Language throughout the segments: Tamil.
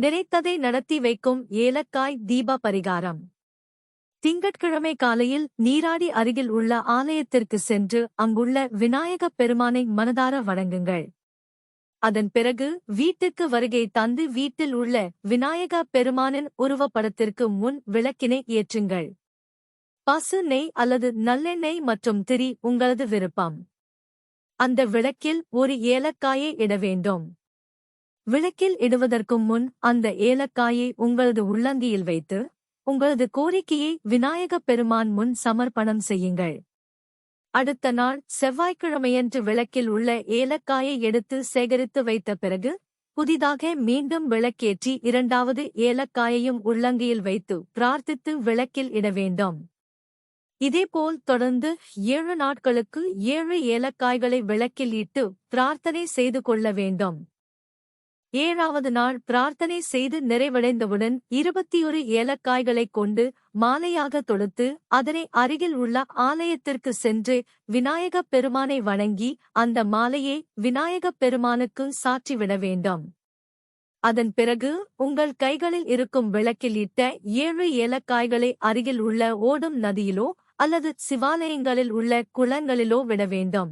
நினைத்ததை நடத்தி வைக்கும் ஏலக்காய் தீப பரிகாரம் திங்கட்கிழமை காலையில் நீராடி அருகில் உள்ள ஆலயத்திற்கு சென்று அங்குள்ள விநாயகப் பெருமானை மனதார வணங்குங்கள். அதன் பிறகு வீட்டுக்கு வருகை தந்து வீட்டில் உள்ள விநாயக பெருமானின் உருவப்படத்திற்கு முன் விளக்கினை ஏற்றுங்கள். பசு நெய் அல்லது நல்லெண்ணெய் மற்றும் திரி உங்களது விருப்பம். அந்த விளக்கில் ஒரு ஏலக்காயை இட வேண்டும். விளக்கில் இடுவதற்கு முன் அந்த ஏலக்காயை உங்களது உள்ளங்கியில் வைத்து உங்களது கோரிக்கையை விநாயகப் பெருமான் முன் சமர்ப்பணம் செய்யுங்கள். அடுத்த நாள் செவ்வாய்க்கிழமையன்று விளக்கில் உள்ள ஏலக்காயை எடுத்து சேகரித்து வைத்த பிறகு புதிதாக மீண்டும் விளக்கேற்றி இரண்டாவது ஏலக்காயையும் உள்ளங்கியில் வைத்து பிரார்த்தித்து விளக்கில் இட வேண்டும். இதேபோல் தொடர்ந்து ஏழு நாட்களுக்கு ஏழு ஏலக்காய்களை விளக்கில் இட்டு பிரார்த்தனை செய்து கொள்ள வேண்டும். ஏழாவது நாள் பிரார்த்தனை செய்து நிறைவடைந்தவுடன் இருபத்தியொரு ஏலக்காய்களைக் கொண்டு மாலையாக தொடுத்து அதனை அருகில் உள்ள ஆலயத்திற்கு சென்று விநாயகப் பெருமானை வணங்கி அந்த மாலையை விநாயகப் பெருமானுக்கு சாற்றிவிட வேண்டும். அதன் பிறகு உங்கள் கைகளில் இருக்கும் விளக்கில் இட்ட ஏழு ஏலக்காய்களை அருகில் உள்ள ஓடும் நதியிலோ அல்லது சிவாலயங்களில் உள்ள குளங்களிலோ விட வேண்டும்.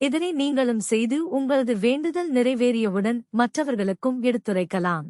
இதனை நீங்களும் செய்து உங்களது வேண்டுதல் நிறைவேறியவுடன் மற்றவர்களுக்கும் எடுத்துரைக்கலாம்.